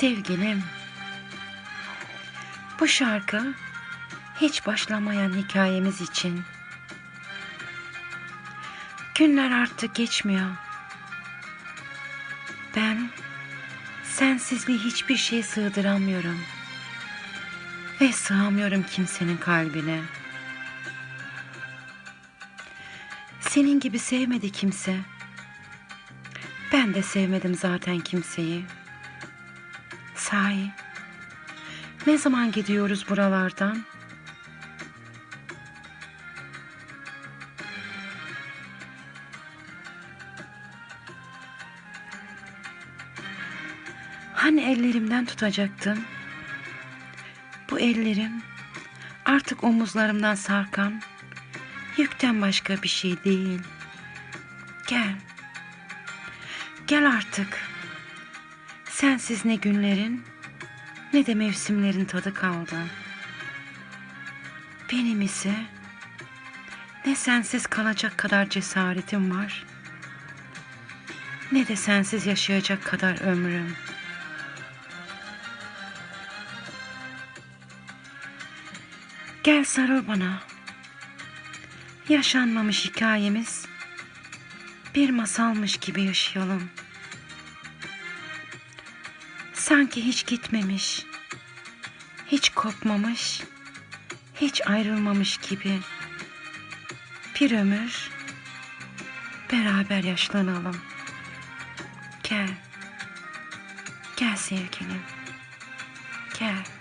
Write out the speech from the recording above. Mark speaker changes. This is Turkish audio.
Speaker 1: Sevgilim, bu şarkı hiç başlamayan hikayemiz için. Günler artık geçmiyor. Ben sensizliği hiçbir şeye sığdıramıyorum. Ve sığamıyorum kimsenin kalbine. Senin gibi sevmedi kimse. Ben de sevmedim zaten kimseyi. Sahi. Ne zaman gidiyoruz buralardan? Hani ellerimden tutacaktın? Bu ellerim artık omuzlarımdan sarkan yükten başka bir şey değil. Gel. Gel artık. Sensiz ne günlerin ne de mevsimlerin tadı kaldı. Benim ise ne sensiz kalacak kadar cesaretim var ne de sensiz yaşayacak kadar ömrüm. Gel sarıl bana. Yaşanmamış hikayemiz bir masalmış gibi yaşayalım. Sanki hiç gitmemiş, hiç kopmamış, hiç ayrılmamış gibi. Bir ömür beraber yaşlanalım. Gel, gel sevgilim, gel.